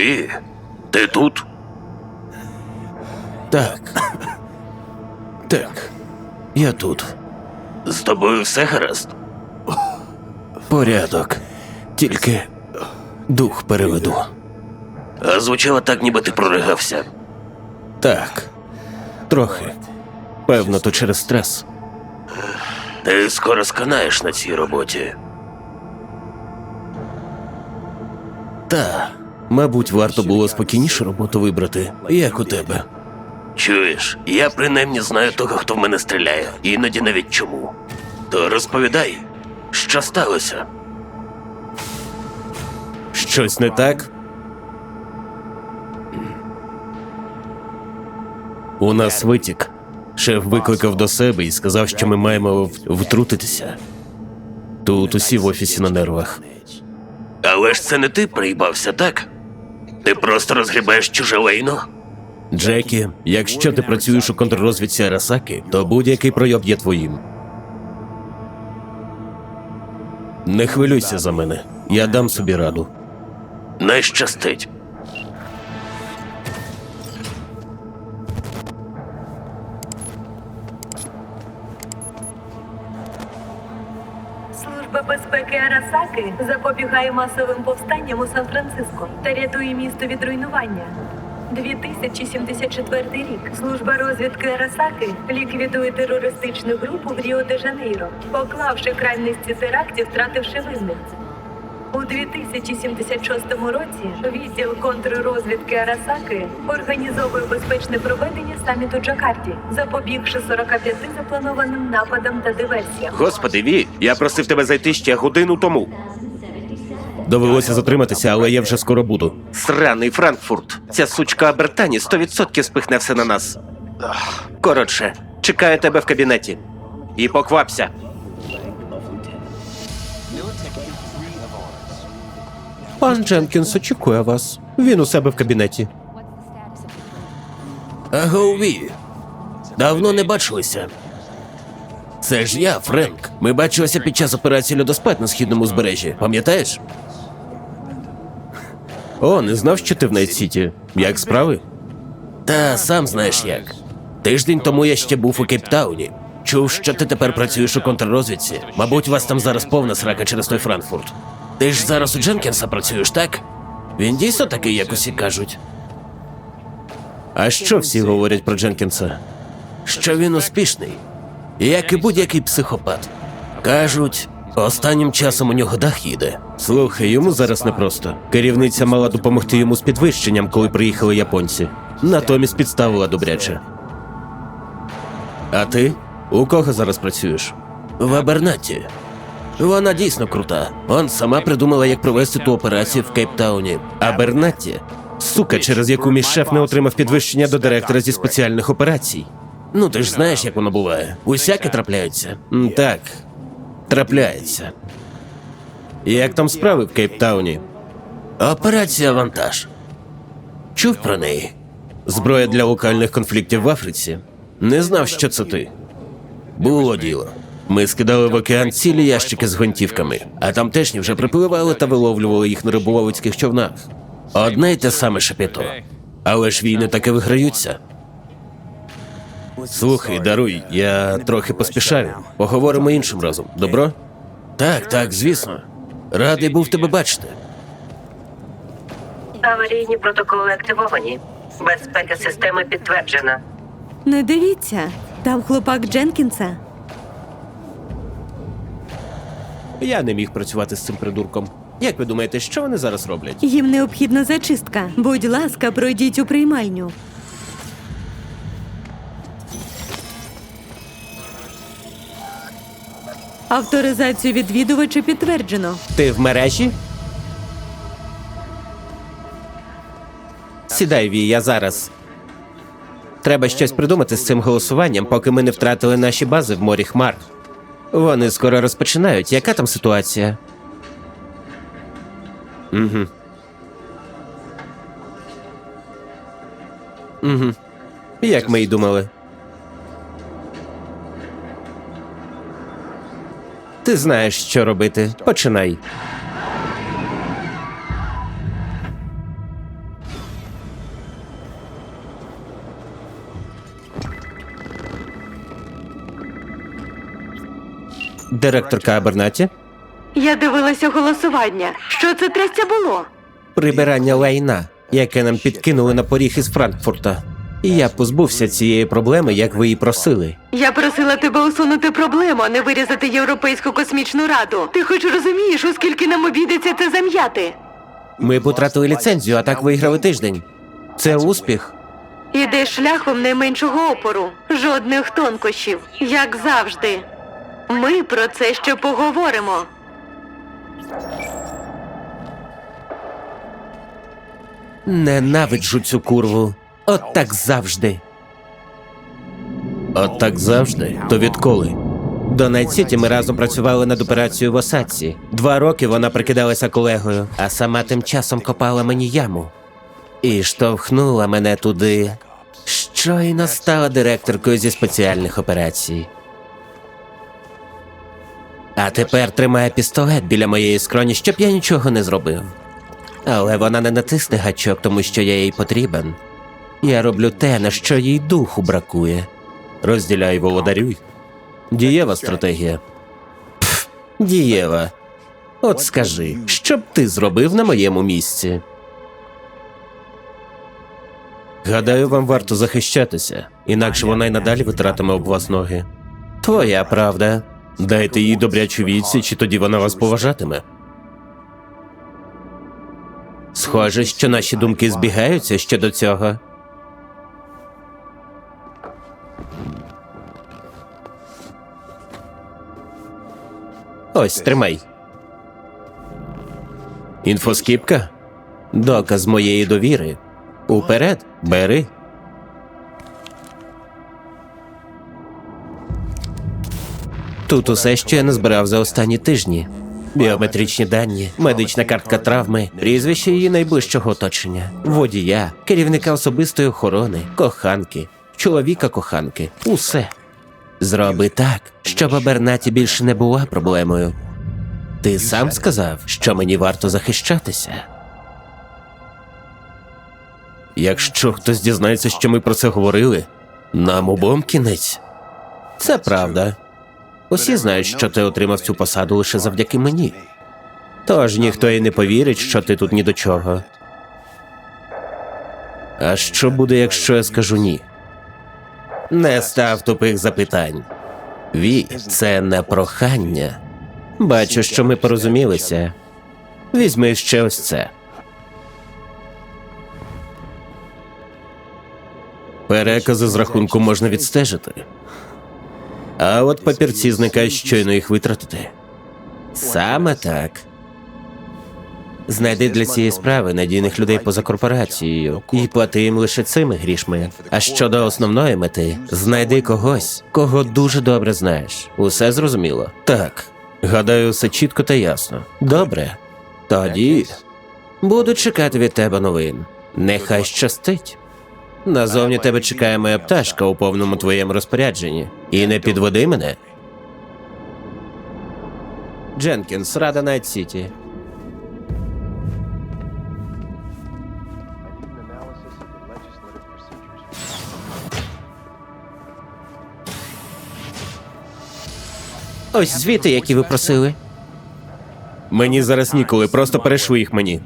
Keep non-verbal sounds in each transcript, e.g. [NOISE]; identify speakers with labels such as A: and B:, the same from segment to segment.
A: Ві, ти тут?
B: Так. Так. Я тут.
A: З тобою все гаразд?
B: Порядок. Тільки дух переведу.
A: А звучало так, ніби ти проригався.
B: Так. Трохи. Певно, то через стрес.
A: Ти скоро сканаєш на цій роботі.
B: Та, мабуть, варто було спокійніше роботу вибрати, як у тебе.
A: Чуєш, я принаймні знаю того, хто в мене стріляє, іноді навіть чому. То розповідай, що сталося?
B: Щось не так? У нас витік. Шеф викликав до себе і сказав, що ми маємо втрутитися. Тут усі в офісі на нервах.
A: Але ж це не ти приїбався, так? Ти просто розгрібаєш чуже лайно?
B: Джекі, якщо ти працюєш у контррозвідці Арасаки, то будь-який пройоб є твоїм. Не хвилюйся за мене. Я дам собі раду.
A: Не щастить.
C: Служба безпеки Арасаки запобігає масовим повстанням у Сан-Франциско та рятує місто від руйнування. 2074 рік служба розвідки Арасаки ліквідує терористичну групу в Ріо-де-Жанейро, поклавши крайності терактів, втративши винних. У 2076 році відділ контррозвідки Арасаки організовує безпечне проведення саміту Джакарті, запобігши 45 запланованим нападам та диверсіям.
D: Господи, Ві, я просив тебе зайти ще годину тому.
B: Довелося затриматися, але я вже скоро буду.
D: Сраний Франкфурт. Ця сучка Абертані 100% спихне все на нас. Ах, Коротше, чекаю тебе в кабінеті. І поквапся.
B: Пан Дженкінс очікує вас. Він у себе в кабінеті.
A: Агові. Давно не бачилися. Це ж я, Френк. Ми бачилися під час операції льодоспад на східному збережжі. Пам'ятаєш?
B: О, не знав, що ти в Найт-Сіті. Як справи?
A: Та сам знаєш як. Тиждень тому я ще був у Кейптауні. Чув, що ти тепер працюєш у контррозвідці. Мабуть, у вас там зараз повна срака через той Франкфурт. Ти ж зараз у Дженкінса працюєш, так? Він дійсно такий, як усі кажуть.
B: А що всі говорять про Дженкінса?
A: що він успішний, як і будь-який психопат. Кажуть, останнім часом у нього дах їде.
B: Слухай, йому зараз непросто. Керівниця мала допомогти йому з підвищенням, коли приїхали японці. Натомість підставила добряче. А ти? У кого зараз працюєш?
A: В Абернаті. Вона дійсно крута. Он сама придумала, як провести ту операцію в Кейптауні.
B: А Бернатті? Сука, через яку мій шеф не отримав підвищення до директора зі спеціальних операцій.
A: Ну ти ж знаєш, як воно буває. Усяке трапляється.
B: Так, трапляється. Як там справи в Кейптауні?
A: Операція вантаж. Чув про неї?
B: Зброя для локальних конфліктів в Африці? Не знав, що це ти.
A: Було діло.
B: Ми скидали в океан цілі ящики з гвинтівками,
A: А тамтешні вже припливали та виловлювали їх на риболовецьких човнах. Одне й те саме шепіто.
B: але ж війни таки виграються. Слухай, даруй, я трохи поспішаю. Поговоримо іншим разом. Добро?
A: Так, так, звісно. Радий був тебе бачити.
E: Аварійні протоколи активовані. Безпека системи підтверджена.
F: Не дивіться, там хлопак Дженкінса.
B: Я не міг працювати з цим придурком. Як ви думаєте, що вони зараз роблять?
F: Їм необхідна зачистка. Будь ласка, пройдіть у приймальню. Авторизацію відвідувача підтверджено.
B: Ти в мережі? Сідай, Ві, я зараз. Треба щось придумати з цим голосуванням, поки ми не втратили наші бази в морі хмар. Вони скоро розпочинають. Яка там ситуація? Угу. Угу. Як ми й думали. Ти знаєш, що робити. Починай. Директорка Абернаті?
F: Я дивилася голосування. Що це трясця було?
B: Прибирання лайна, яке нам підкинули на поріг із Франкфурта. І я позбувся цієї проблеми, як ви і просили.
F: Я просила тебе усунути проблему, а не вирізати Європейську космічну раду. Ти хоч розумієш, у скільки нам обійдеться це зам'яти?
B: Ми потратили ліцензію, а так виграли тиждень. Це успіх.
F: Ідеш шляхом найменшого опору, жодних тонкощів, як завжди. Ми про це ще поговоримо.
B: Ненавиджу цю курву. От так завжди. От так завжди? То відколи? До Найт-Сіті ми разом працювали над операцією в Осадці. Два роки вона прикидалася колегою, а сама тим часом копала мені яму. І штовхнула мене туди. Щойно стала директоркою зі спеціальних операцій. А тепер тримає пістолет біля моєї скроні, щоб я нічого не зробив. Але вона не натисне гачок, тому що я їй потрібен. Я роблю те, на що їй духу бракує. Розділяй володарюй. Дієва стратегія. Пф, дієва. От скажи, що б ти зробив на моєму місці? Гадаю, вам варто захищатися, інакше вона й надалі витратиме об вас ноги. Твоя правда. Дайте їй добрячу відсіч, і тоді вона вас поважатиме. Схоже, що наші думки збігаються щодо цього. Ось тримай. Інфоскіпка? Доказ моєї довіри. Уперед, бери. Тут усе, що я назбирав за останні тижні. Біометричні дані, медична картка травми, прізвище її найближчого оточення, водія, керівника особистої охорони, коханки, чоловіка коханки. Усе. Зроби так, щоб Абернаті більше не була проблемою. Ти сам сказав, що мені варто захищатися. Якщо хтось дізнається, що ми про це говорили, нам обом кінець. Це правда. Усі знають, що ти отримав цю посаду лише завдяки мені. Тож ніхто і не повірить, що ти тут ні до чого. А що буде, якщо я скажу ні? Не став тупих запитань. Ві, це не прохання. Бачу, що ми порозумілися. Візьми ще ось це. Перекази з рахунку можна відстежити. А от папірці зникають щойно їх витратити. Саме так. Знайди для цієї справи надійних людей поза корпорацією і плати їм лише цими грішми. А щодо основної мети, знайди когось, кого дуже добре знаєш. Усе зрозуміло? Так. Гадаю, все чітко та ясно. Добре. Тоді буду чекати від тебе новин. Нехай щастить. Назовні тебе чекає моя пташка у повному твоєму розпорядженні. І не підведи мене. Дженкінс, Рада Найт Сіті. Ось звіти, які ви просили. Мені зараз ніколи, просто перейшли їх мені.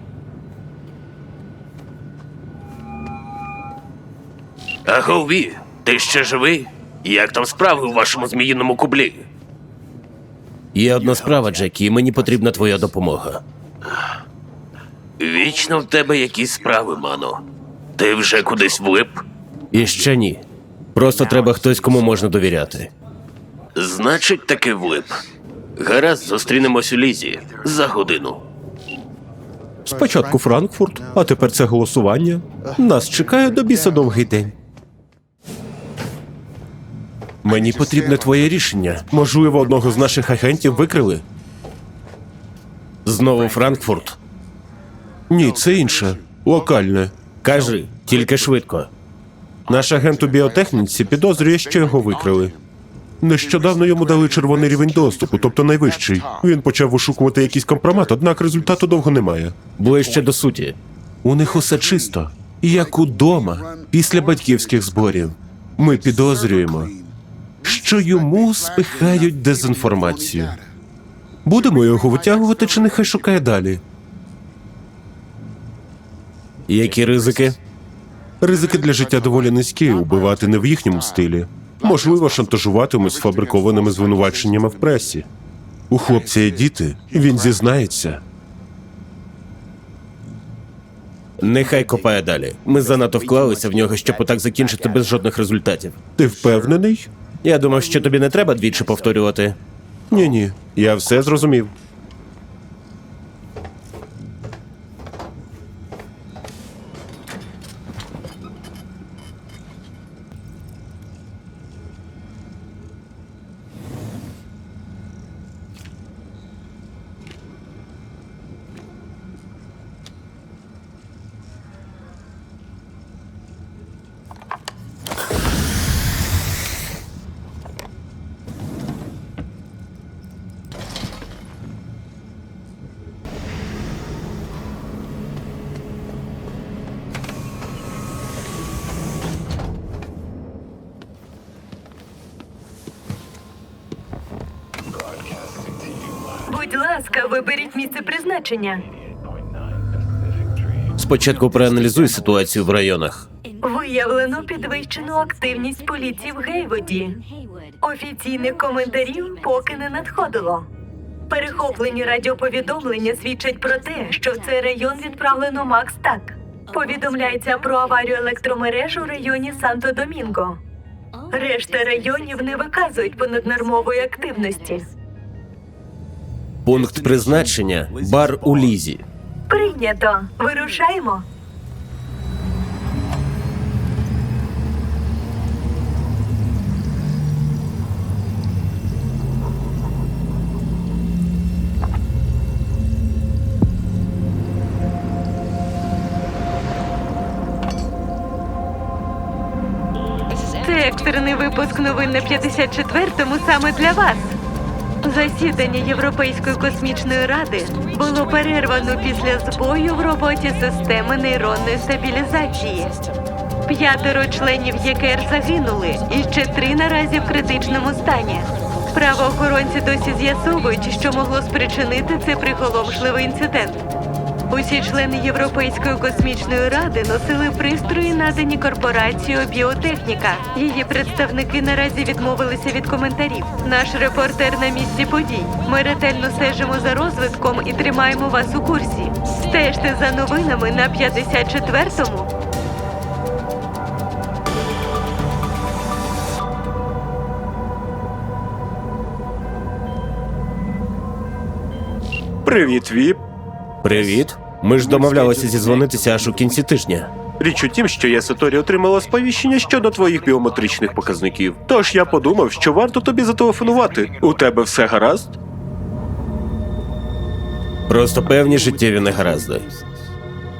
A: Аго, ти ще живий? Як там справи у вашому зміїному кублі?
B: Є одна справа, Джекі, і мені потрібна твоя допомога.
A: Вічно в тебе якісь справи, мано. Ти вже кудись влип?
B: І ще ні. Просто треба хтось, кому можна довіряти.
A: Значить, таки влип. Гаразд, зустрінемось у лізі за годину.
G: Спочатку Франкфурт, а тепер це голосування. Нас чекає до біса довгий день.
B: Мені потрібне твоє рішення.
G: Можливо, одного з наших агентів викрили?
B: Знову Франкфурт.
G: Ні, це інше. Локальне.
B: Кажи, тільки швидко.
G: Наш агент у біотехніці підозрює, що його викрили. Нещодавно йому дали червоний рівень доступу, тобто найвищий. Він почав вишукувати якийсь компромат, однак результату довго немає.
B: Ближче до суті.
G: У них усе чисто, як удома, після батьківських зборів. Ми підозрюємо. Що йому спихають дезінформацію. Будемо його витягувати, чи нехай шукає далі.
B: Які ризики?
G: Ризики для життя доволі низькі, убивати не в їхньому стилі. Можливо, шантажуватимуть сфабрикованими звинуваченнями в пресі. У хлопця є діти, він зізнається.
B: Нехай копає далі. Ми занадто вклалися в нього, щоб отак закінчити без жодних результатів.
G: Ти впевнений?
B: Я думав, що тобі не треба двічі повторювати.
G: Ні, ні, я все зрозумів.
C: Будь ласка, виберіть місце призначення.
B: Спочатку проаналізуй ситуацію в районах.
C: Виявлено підвищену активність поліції в Гейводі. Офіційних коментарів поки не надходило. Перехоплені радіоповідомлення свідчать про те, що в цей район відправлено Макс Так. Повідомляється про аварію електромереж у районі Санто-Домінго. Решта районів не виказують понаднормової активності.
B: Пункт призначення бар у лізі.
C: Прийнято. Вирушаємо.
F: Це екстрений випуск новин на 54-му саме для вас. Засідання Європейської космічної ради було перервано після збою в роботі системи нейронної стабілізації. П'ятеро членів ЄКР загинули, і ще три наразі в критичному стані. Правоохоронці досі з'ясовують, що могло спричинити цей приголомшливий інцидент. Усі члени Європейської космічної ради носили пристрої, надані корпорацією Біотехніка. Її представники наразі відмовилися від коментарів. Наш репортер на місці подій. Ми ретельно стежимо за розвитком і тримаємо вас у курсі. Стежте за новинами на 54-му.
G: Привіт, Віп.
B: Привіт. Ми ж домовлялися зізвонитися аж у кінці тижня.
G: Річ у тім, що я Саторі отримала сповіщення щодо твоїх біометричних показників. Тож я подумав, що варто тобі зателефонувати. У тебе все гаразд?
B: Просто певні життєві негаразди.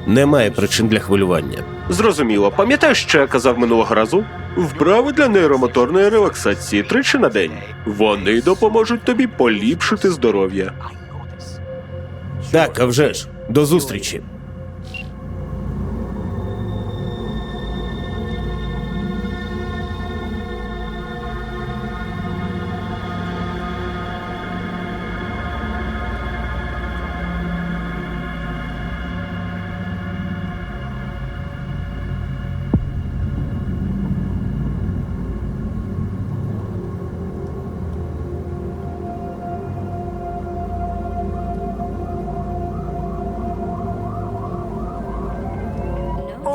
B: Немає причин для хвилювання.
G: Зрозуміло, пам'ятаєш, що я казав минулого разу? Вправи для нейромоторної релаксації тричі на день. Вони допоможуть тобі поліпшити здоров'я.
B: Так, а вже ж. До зустрічі.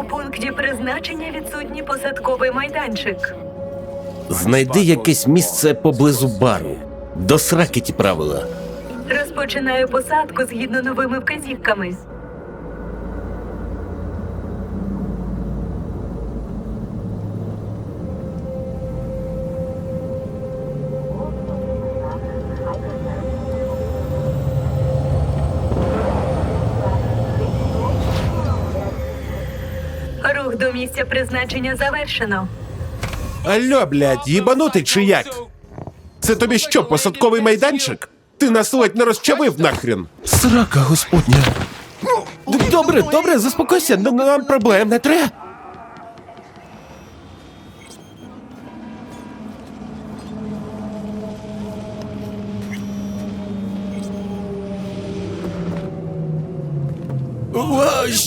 C: Пункті призначення відсутній посадковий майданчик.
B: Знайди якесь місце поблизу бару. До сраки ті правила.
C: Розпочинаю посадку згідно новими вказівками. До місця призначення завершено.
G: Алло, блядь, їбанути чи як? Це тобі що, посадковий майданчик? Ти нас ледь не розчавив нахрін. Срака, господня.
B: Добре, добре, заспокойся, ну, нам проблем не треба.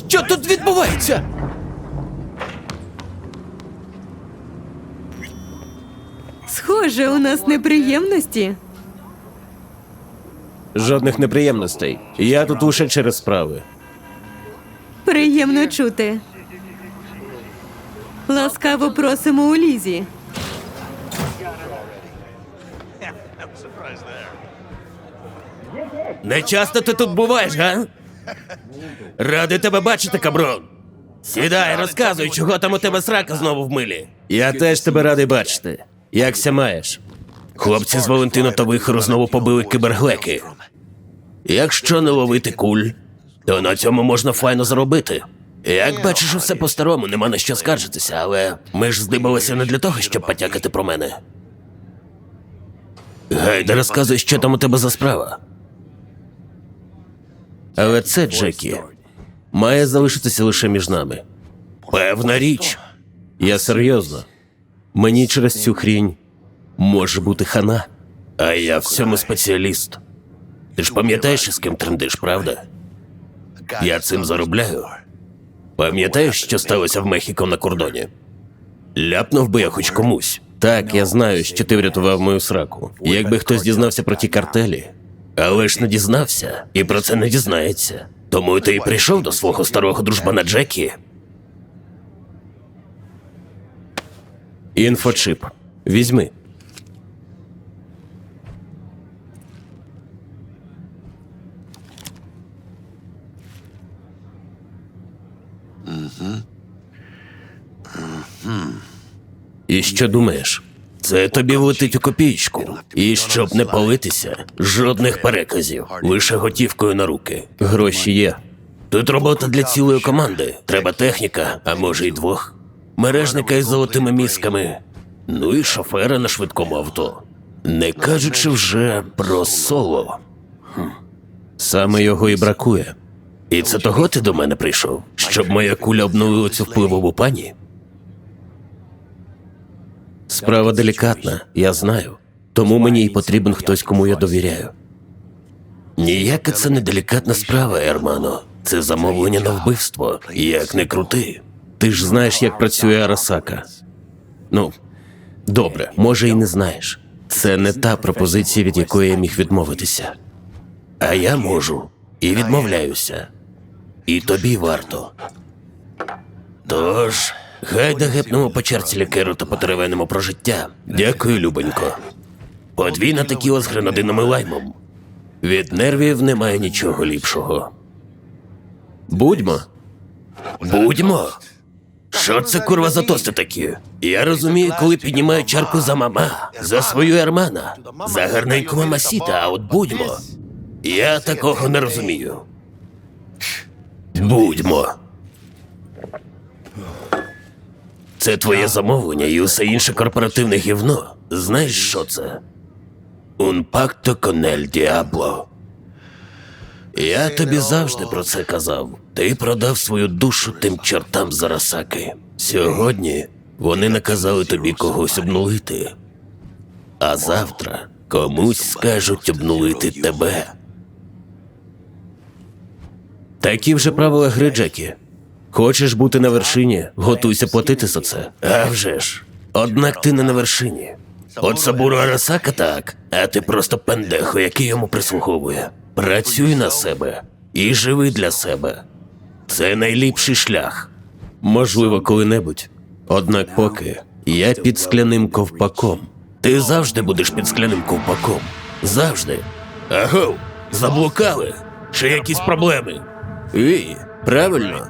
B: Що тут відбувається?
F: Схоже, у нас неприємності.
H: Жодних неприємностей. Я тут лише через справи.
F: Приємно чути. Ласкаво просимо у лізі.
B: Не часто ти тут буваєш, га? Радий тебе бачити, каброн. Сідай, розказуй, чого там у тебе срака знову в милі.
H: Я теж тебе радий бачити. Якся маєш?
B: Хлопці з Валентина та Вихору знову побили киберглеки. Якщо не ловити куль, то на цьому можна файно заробити. Як бачиш, усе по-старому, нема на що скаржитися, але ми ж здибалися не для того, щоб потякати про мене. Гайда, розказуй, що там у тебе за справа.
H: Але це, Джекі, має залишитися лише між нами.
B: Певна річ.
H: Я серйозно. Мені через цю хрінь може бути хана.
B: А я в цьому спеціаліст. Ти ж пам'ятаєш, з ким трендиш, правда? Я цим заробляю. Пам'ятаєш, що сталося в Мехіко на кордоні? Ляпнув би я хоч комусь.
H: Так, я знаю, що ти врятував мою сраку. Якби хтось дізнався про ті картелі,
B: Але ж не дізнався, і про це не дізнається. Тому ти і прийшов до свого старого дружбана Джекі.
H: Інфочип. Візьми.
B: І що думаєш? Це тобі влетить у копійку. І щоб не палитися, жодних переказів, лише готівкою на руки.
H: Гроші є.
B: Тут робота для цілої команди. Треба техніка, а може й двох. Мережника із золотими мізками. Ну і шофера на швидкому авто. Не кажучи вже про соло.
H: Саме його і бракує.
B: І це того ти до мене прийшов, щоб моя куля обнулила цю впливову пані?
H: Справа делікатна, я знаю. Тому мені й потрібен хтось, кому я довіряю.
B: Ніяка це не делікатна справа, Ермано. Це замовлення на вбивство. Як не крути.
H: Ти ж знаєш, як працює Арасака. Ну, добре, може, і не знаєш. Це не та пропозиція, від якої я міг відмовитися.
B: А я можу. І відмовляюся. І тобі варто. Тож, гайда гепнемо по черці лікеру та потеревенемо про життя. Дякую, Любонько. Подвійна текіла з гренадином і лаймом. Від нервів немає нічого ліпшого.
H: Будьмо.
B: Будьмо. Що це курва за тости такі? Я розумію, коли піднімаю чарку за мама, за свою ермана, за гарненьку мамасіта, а от будьмо. Я такого не розумію. Будьмо. Це твоє замовлення і усе інше корпоративне гівно. Знаєш, що це? Un pacto con el diablo. Я тобі завжди про це казав. Ти продав свою душу тим чортам з Арасаки. Сьогодні вони наказали тобі когось обнулити. А завтра комусь скажуть обнулити тебе.
H: Такі вже правила гри, Джекі. Хочеш бути на вершині, готуйся платити за це.
B: А вже ж. Однак ти не на вершині. От Сабуру Арасака так, а ти просто пендехо, який йому прислуговує. Працюй на себе і живи для себе. Це найліпший шлях.
H: Можливо, коли-небудь. Однак поки я під скляним ковпаком.
B: Ти завжди будеш під скляним ковпаком. Завжди. Агов, заблукали. Чи якісь проблеми?
H: І, правильно.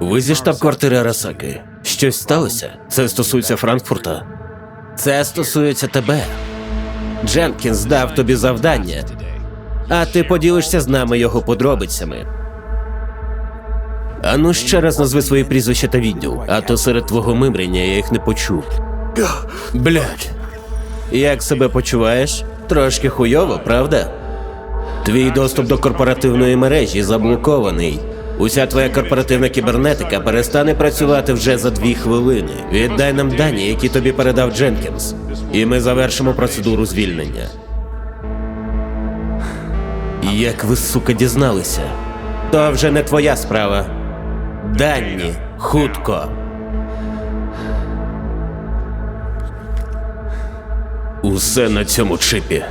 H: Ви зі штаб-квартири Арасаки. Щось сталося? Це стосується Франкфурта. Це стосується тебе. Дженкінс дав тобі завдання, а ти поділишся з нами його подробицями. Ану ще раз назви свої прізвища та відділ, а то серед твого мимрення я їх не почув. Блядь. Як себе почуваєш? Трошки хуйово, правда? Твій доступ до корпоративної мережі заблокований. Уся твоя корпоративна кібернетика перестане працювати вже за дві хвилини. Віддай нам дані, які тобі передав Дженкінс, і ми завершимо процедуру звільнення.
B: Як ви, сука, дізналися? То вже не твоя справа. Дані, хутко.
A: Усе на цьому чипі.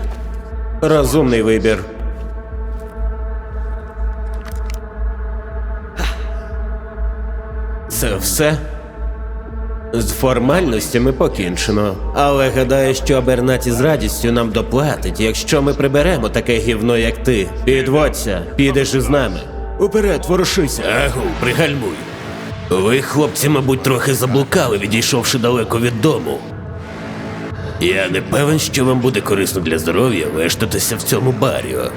B: Розумний вибір. Це все? З формальностями покінчено. Але гадаю, що Абернаті з радістю нам доплатить, якщо ми приберемо таке гівно, як ти. Підводься, підеш із нами. Уперед, ворушися.
A: Агу, пригальмуй. Ви, хлопці, мабуть, трохи заблукали, відійшовши далеко від дому. Я не певен, що вам буде корисно для здоров'я вештатися в цьому баріо.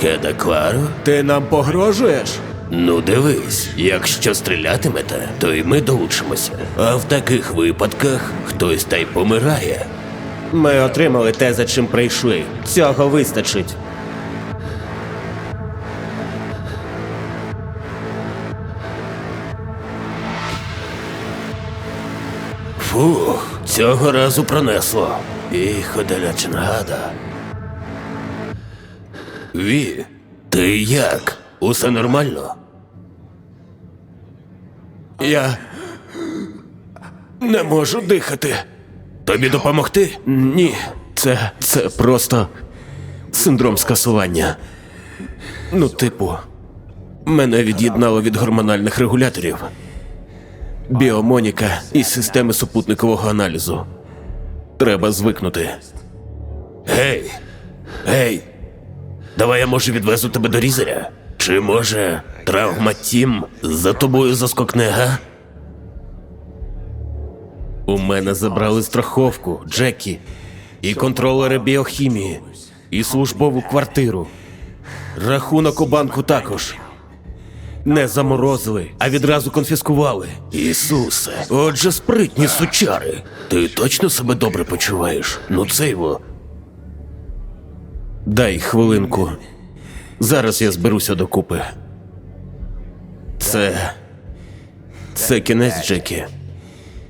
A: Кеда Кларо?
B: Ти нам погрожуєш?
A: Ну дивись, якщо стрілятимете, то і ми долучимося. А в таких випадках хтось та й помирає.
B: Ми отримали те, за чим прийшли. Цього вистачить.
A: Фух, цього разу пронесло. І ходиляча гада. Ві, ти як? Усе нормально?
B: Я не можу дихати.
A: Тобі допомогти?
B: Ні, це. це просто синдром скасування. Ну, типу, мене від'єднало від гормональних регуляторів, біомоніка і системи супутникового аналізу. Треба звикнути.
A: Гей! Гей! Давай я може відвезу тебе до різеря? Чи може травма Тім за тобою заскокне, га?
B: У мене забрали страховку, Джекі, і контролери біохімії, і службову квартиру. Рахунок у банку також. Не заморозили, а відразу конфіскували.
A: Ісусе, отже, спритні сучари. Ти точно себе добре почуваєш? Ну це його.
B: Дай хвилинку. Зараз я зберуся докупи. Це. Це кінець, Джекі.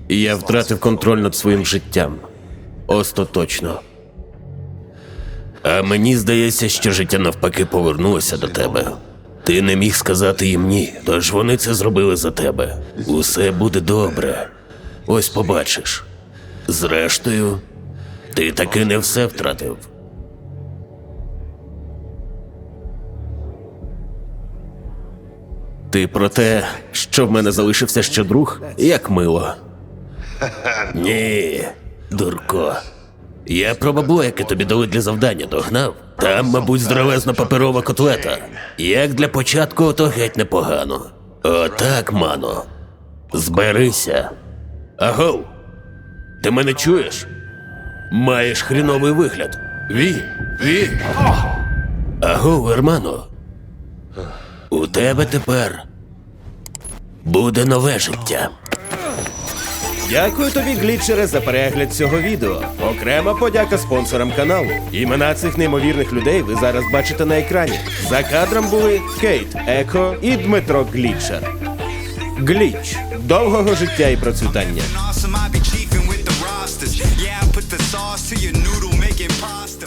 B: Я втратив контроль над своїм життям. Остаточно.
A: А мені здається, що життя навпаки повернулося до тебе. Ти не міг сказати їм ні, тож вони це зробили за тебе. Усе буде добре. Ось побачиш. Зрештою, ти таки не все втратив.
B: Ти про те, що в мене залишився ще друг, як мило. [LAUGHS]
A: Ні, дурко. Я про бабло, яке тобі дали для завдання, догнав. Там, мабуть, здоровезна паперова котлета. Як для початку, то геть непогано. Отак, мано. Зберися. Агов. Ти мене чуєш? Маєш хріновий вигляд. Ві, ві. Агов, Ермано. У тебе тепер буде нове життя.
B: Дякую тобі, глітчере, за перегляд цього відео. Окрема подяка спонсорам каналу. Імена цих неймовірних людей ви зараз бачите на екрані. За кадром були Кейт Еко і Дмитро Глітчер. Гліч довгого життя і процвітання.
I: awesome. I be chiefing with the rosters. Yeah, I put the sauce to your noodle, making pasta.